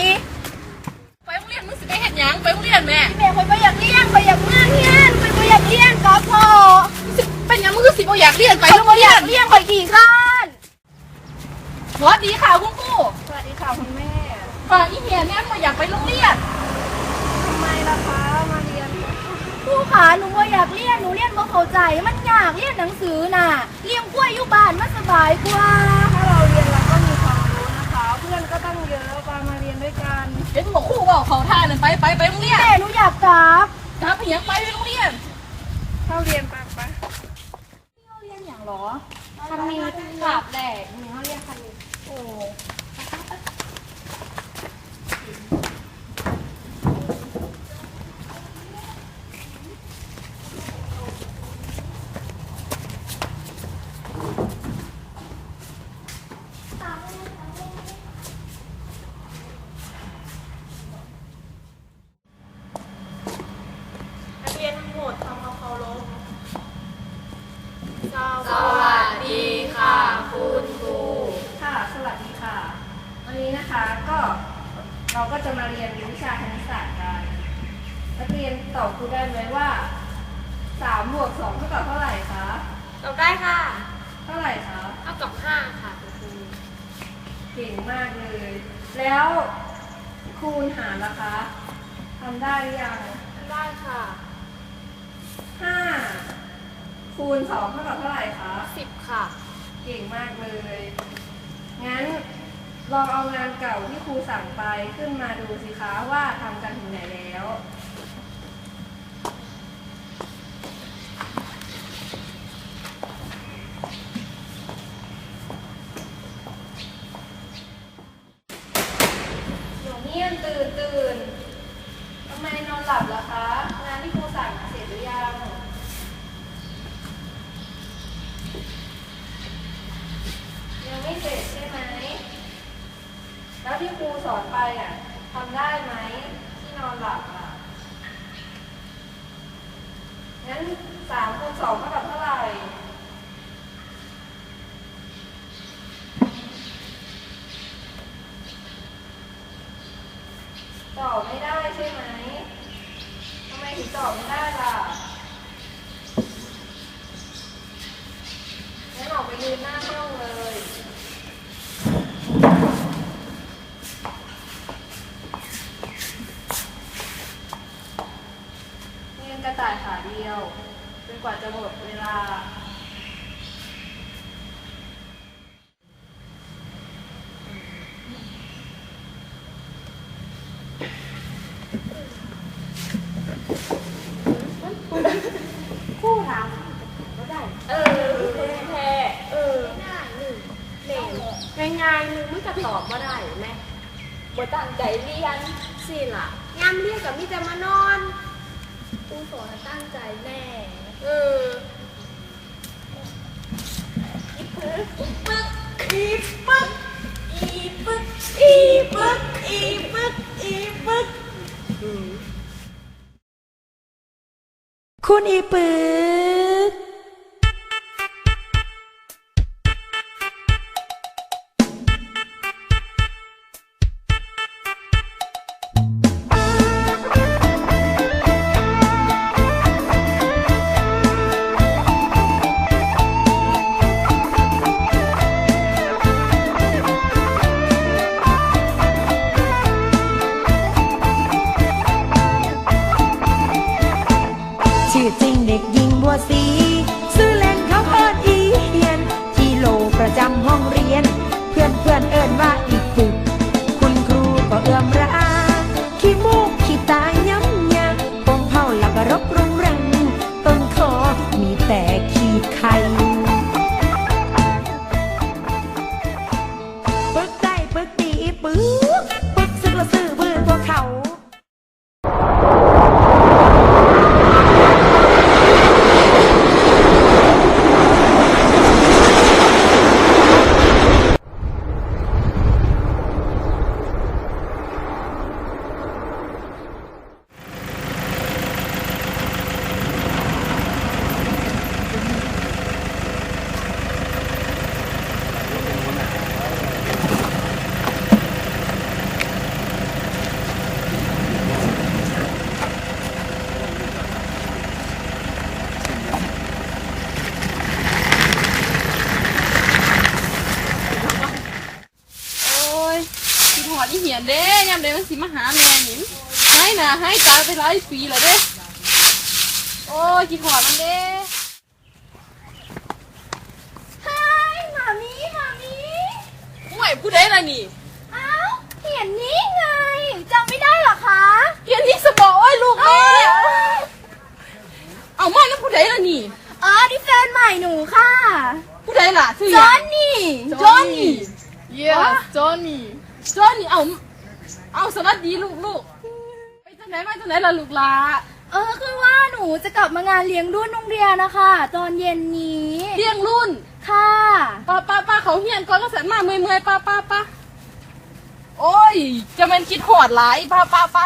ไปไปโรงเรียนมึงสิไปเฮ็ดหยังไปโรงเรียนแม่พี่แม่ข่อยบัวอยากเรียนข่อยอยากเรียนเรียนข่อยบัวอยากเรียนก็พอสิเป็นหยังมึงคือสิบ่อยากเรียนไปข่อยโรงบัวอเรียยานกเรียนข่อยกี่ข้านสวัสดีค่ะคุณครูสวัสดีค่ะคุณแม่ฝ่ายอีเหียเนี่ยบ่อยากไปโรงเรียนทำไมล่ะคะมาเรียนครูขาหนูว่าอยากเรียนหนูเรียนบ่เข้าใจมันยากเรียนหนังสือน่ะเลี้ยงกล้วยอยู่บ้านมันสบายกว่า พื่อนก็ตั้งเยอะปามาเรียนด้วยกันเห็นบอกครูบอกเขาท่านั่นไปไปไปโรงเรียนแม่หนูอยากกลับถ้าเหียงไปโรงเรียนเข้าเรียนปะปะเรียนอย่างหรอคำนี้กลับแหละหนูเขาเรียนคำนี้โอ้ นักเรียนทั้งหมดทำเอาเคารพ สวัสดีค่ะคุณครู ค่ะ สวัสดีค่ะ วันนี้นะคะก็เราก็จะมาเรียนวิชาคณิตศาสตร์กัน นักเรียนตอบครูได้ไหมว่าสามบวกสองเท่ากับเท่าไหร่คะ ตอบได้ค่ะ เท่าไหร่คะ เท่ากับห้าค่ะคุณครู เก่งมากเลย แล้วคูณหารล่ะ คะทำได้หรือยังได้ค่ะห้าคูณสองเท่ากับเท่าไหร่คะสิบค่ะ เก่งมากเลย งั้นลองเอางานเก่าที่ครูสั่งไปขึ้นมาดูสิคะว่าทำกันถึงไหนแล้ว หนูเงียบตื่นตื่นทำไมนอนหลับล่ะคะ งานที่ครูสั่งเสร็จหรือยัง เสร็จใช่ไหม แล้วที่ครูสอนไปอะทำได้ไหม ที่นอนหลับอะงั้นสามคูณสองเท่ากับเท่าไหร่ ตอบไม่ได้ใช่ไหม ทำไมถึงตอบไม่ได้ล่ะ งั้นออกไปยืนหน้าห้องเลย เรียนกระต่ายขาเดียวจนกว่าจะหมดเวลา คู่ถามก็ได้ เออแท้เออง่ายหนึ่งเหลวง่ายๆมึงมันจะตอบมาได้ไหมบ่ตั้งใจเรียนสิล่ะยามเรียนกับมิจะมานอนครูสอนตั้งใจแน่เอออีปึ๊กปึ๊กอีปึ๊กอีปึ๊กอีปึ๊กอีปึ๊กอีปึ๊ก คุณอีปึก ยคิดหอดมันเด้เฮ้ยหมามีหมามีห่วยผู้ใดล่ะนี่เอ้าเห็นนี้ไงจำไม่ได้เหรอคะเพียนที่สมองโอ้ยลูกแม่เอามาแล้วผู้ใดล่ะนี่อ๋อนี่แฟนใหม่หนูค่ะผู้ใดล่ะชื่อจหอยังนนี่จอห์นนี่ yes จอห์นนี่จอห์นนี่เอาเอาสวัสดีลูกลูกไปจังไหนมาจังไหนล่ะลูกหลา เออคือว่าหนูจะกลับมางานเลี้ยงรุ่นโรงเรียนนะคะ ตอนเย็นนี้เที่ยงรุ่นค่ะป้าป้าป้าเขาเฮียนก่อนก็แสนมาเมื่อยเมื่อยๆป้าป้าป้าโอ้ย จะมันคิดหอดหลายป้าป้าป้า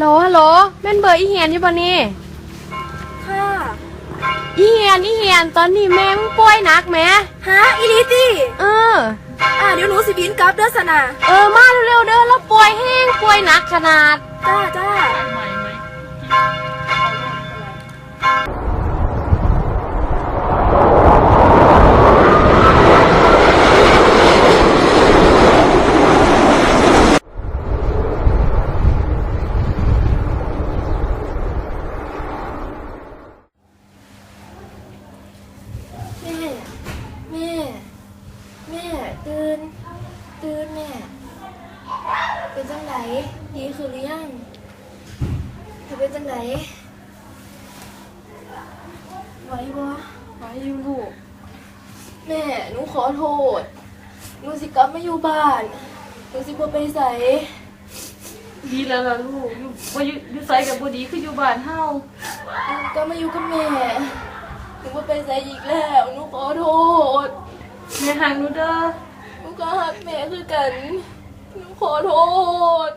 โหลฮัลโหลแม่นเบอร์อีเฮียนอยู่บ่นี่ค่ะอีเฮียนอีเฮียนตอนนี้แม่มึงป่วยหนักแหม่ฮะอีลิตี้เออ อะเดี๋ยวหนูสิบินกลับเด้อสนะเออมาเร็วๆเด้อแล้วป่วยแห้งป่วยหนักขนาด จ้าจ้า แม่ แม่ แม่ ตื่น ตื่นแม่ เป็นจังไหนดีคือหรือยังเธอเป็นจังไหนไหวบ่ไหวอยู่ลูกแม่หนูขอโทษหนูสิกลับมาอยู่บ้านหนูสิบ่ไปใส่ดีแล้วล่ะลูกอยู่บ่อยู่อยู่ไสกับบ่ดีคืออยู่บ้านเฮาหนูกลับมาอยู่กับแม่หนูบ่ไปใส่อีกแล้วหนูขอโทษแม่หักหนูเด้อ หนูก็หักแม่คือกัน หนูขอโทษ